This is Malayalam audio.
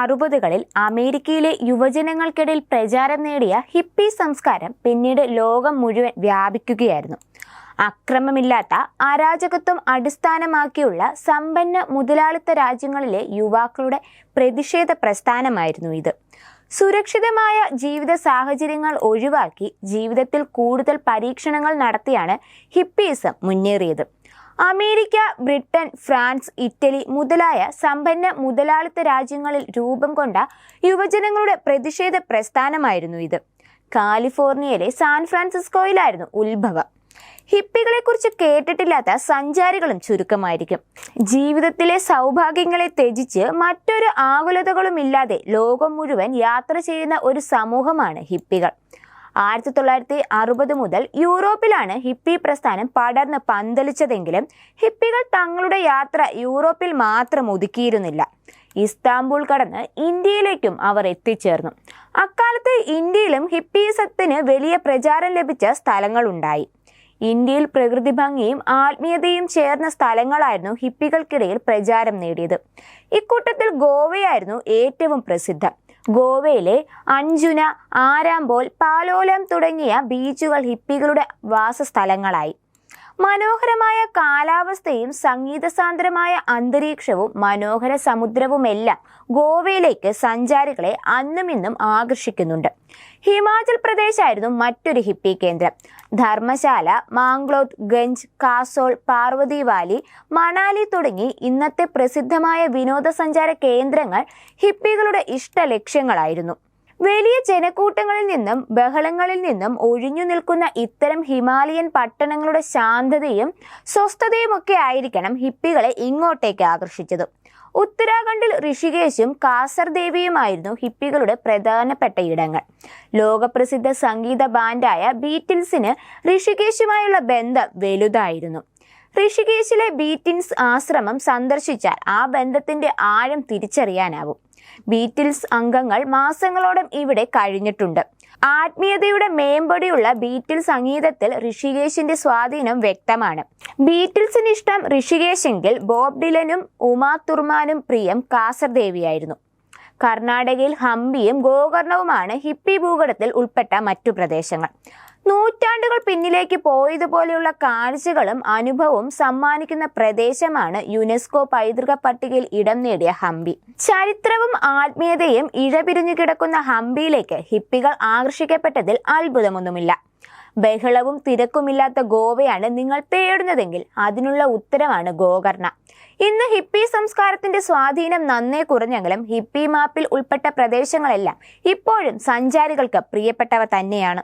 അറുപതുകളിൽ അമേരിക്കയിലെ യുവജനങ്ങൾക്കിടയിൽ പ്രചാരം നേടിയ ഹിപ്പി സംസ്കാരം പിന്നീട് ലോകം മുഴുവൻ വ്യാപിക്കുകയായിരുന്നു. അക്രമമില്ലാത്ത അരാജകത്വം അടിസ്ഥാനമാക്കിയുള്ള സമ്പന്ന മുതലാളിത്ത രാജ്യങ്ങളിലെ യുവാക്കളുടെ പ്രതിഷേധ പ്രസ്ഥാനമായിരുന്നു ഇത്. സുരക്ഷിതമായ ജീവിത സാഹചര്യങ്ങൾ ഒഴിവാക്കി ജീവിതത്തിൽ കൂടുതൽ പരീക്ഷണങ്ങൾ നടത്തിയാണ് ഹിപ്പീസം മുന്നേറിയത്. അമേരിക്ക ബ്രിട്ടൻ ഫ്രാൻസ് ഇറ്റലി മുതലായ സമ്പന്ന മുതലാളിത്ത രാജ്യങ്ങളിൽ രൂപം കൊണ്ട യുവജനങ്ങളുടെ പ്രതിഷേധ പ്രസ്ഥാനമായിരുന്നു ഇത്. കാലിഫോർണിയയിലെ സാൻ ഫ്രാൻസിസ്കോയിലായിരുന്നു ഉത്ഭവം. ഹിപ്പികളെ കുറിച്ച് കേട്ടിട്ടില്ലാത്ത സഞ്ചാരികളും ചുരുക്കമായിരിക്കും. ജീവിതത്തിലെ സൗഭാഗ്യങ്ങളെ ത്യജിച്ച് മറ്റൊരു ആകുലതകളും ഇല്ലാതെ ലോകം മുഴുവൻ യാത്ര ചെയ്യുന്ന ഒരു സമൂഹമാണ് ഹിപ്പികൾ. ആയിരത്തി തൊള്ളായിരത്തി അറുപത് മുതൽ യൂറോപ്പിലാണ് ഹിപ്പി പ്രസ്ഥാനം പടർന്ന് പന്തലിച്ചതെങ്കിലും ഹിപ്പികൾ തങ്ങളുടെ യാത്ര യൂറോപ്പിൽ മാത്രം ഒതുക്കിയിരുന്നില്ല. ഇസ്താംബൂൾ കടന്ന് ഇന്ത്യയിലേക്കും അവർ എത്തിച്ചേർന്നു. അക്കാലത്ത് ഇന്ത്യയിലും ഹിപ്പിസത്തിന് വലിയ പ്രചാരം ലഭിച്ച സ്ഥലങ്ങളുണ്ടായി. ഇന്ത്യയിൽ പ്രകൃതി ഭംഗിയും ആത്മീയതയും ചേർന്ന സ്ഥലങ്ങളായിരുന്നു ഹിപ്പികൾക്കിടയിൽ പ്രചാരം നേടിയത്. ഇക്കൂട്ടത്തിൽ ഗോവയായിരുന്നു ഏറ്റവും പ്രസിദ്ധം. ഗോവയിലെ അഞ്ജുന ആരാംബോൽ പാലോലം തുടങ്ങിയ ബീച്ചുകൾ ഹിപ്പികളുടെ വാസസ്ഥലങ്ങളായി. മനോഹരമായ കാലാവസ്ഥയും സംഗീതസാന്ദ്രമായ അന്തരീക്ഷവും മനോഹര സമുദ്രവുമെല്ലാം ഗോവയിലേക്ക് സഞ്ചാരികളെ അന്നും ഇന്നും ആകർഷിക്കുന്നുണ്ട്. ഹിമാചൽ പ്രദേശ് ആയിരുന്നു മറ്റൊരു ഹിപ്പി കേന്ദ്രം. ധർമ്മശാല മാംഗ്ലോത്ത് ഗഞ്ച് കാസോൾ പാർവതി വാലി മണാലി തുടങ്ങി ഇന്നത്തെ പ്രസിദ്ധമായ വിനോദസഞ്ചാര കേന്ദ്രങ്ങൾ ഹിപ്പികളുടെ ഇഷ്ട ലക്ഷ്യങ്ങളായിരുന്നു വലിയ ജനക്കൂട്ടങ്ങളിൽ നിന്നും ബഹളങ്ങളിൽ നിന്നും ഒഴിഞ്ഞു നിൽക്കുന്ന ഇത്തരം ഹിമാലയൻ പട്ടണങ്ങളുടെ ശാന്തതയും സ്വസ്ഥതയും ഒക്കെ ആയിരിക്കണം ഹിപ്പികളെ ഇങ്ങോട്ടേക്ക് ആകർഷിച്ചത്. ഉത്തരാഖണ്ഡിൽ ഋഷികേശും കാസർ ദേവിയുമായിരുന്നു ഹിപ്പികളുടെ പ്രധാനപ്പെട്ട ഇടങ്ങൾ. ലോകപ്രസിദ്ധ സംഗീത ബാൻഡായ ബീറ്റിൽസിന് ഋഷികേശുമായുള്ള ബന്ധം വലുതായിരുന്നു. ഋഷികേശിലെ ബീറ്റിൻസ് ആശ്രമം സന്ദർശിച്ചാൽ ആ ബന്ധത്തിന്റെ ആഴം തിരിച്ചറിയാനാവും. ബീറ്റിൽസ് അംഗങ്ങൾ മാസങ്ങളോളം ഇവിടെ കഴിഞ്ഞിട്ടുണ്ട്. ആത്മീയതയുടെ മേമ്പടിയുള്ള ബീറ്റിൽ സംഗീതത്തിൽ ഋഷികേശിന്റെ സ്വാധീനം വ്യക്തമാണ്. ബീറ്റിൽസിന് ഇഷ്ടം ഋഷികേശെങ്കിൽ ബോബ് ഡിലനും ഉമാ തുർമാനും പ്രിയം കാസർദേവിയായിരുന്നു. കർണാടകയിൽ ഹംപിയും ഗോകർണവുമാണ് ഹിപ്പി ഭൂഗടത്തിൽ ഉൾപ്പെട്ട മറ്റു പ്രദേശങ്ങൾ. നൂറ്റാണ്ടുകൾ പിന്നിലേക്ക് പോയതുപോലെയുള്ള കാഴ്ചകളും അനുഭവവും സമ്മാനിക്കുന്ന പ്രദേശമാണ് യുനെസ്കോ പൈതൃക പട്ടികയിൽ ഇടം നേടിയ ഹംപി. ചരിത്രവും ആത്മീയതയും ഇഴപിരിഞ്ഞു കിടക്കുന്ന ഹംപിയിലേക്ക് ഹിപ്പികൾ ആകർഷിക്കപ്പെട്ടതിൽ അത്ഭുതമൊന്നുമില്ല. ബഹളവും തിരക്കുമില്ലാത്ത ഗോവയാണ് നിങ്ങൾ തേടുന്നതെങ്കിൽ അതിനുള്ള ഉത്തരമാണ് ഗോകർണ. ഇന്ന് ഹിപ്പി സംസ്കാരത്തിന്റെ സ്വാധീനം നന്നേ കുറഞ്ഞെങ്കിലും ഹിപ്പി മാപ്പിൽ ഉൾപ്പെട്ട പ്രദേശങ്ങളെല്ലാം ഇപ്പോഴും സഞ്ചാരികൾക്ക് പ്രിയപ്പെട്ടവ തന്നെയാണ്.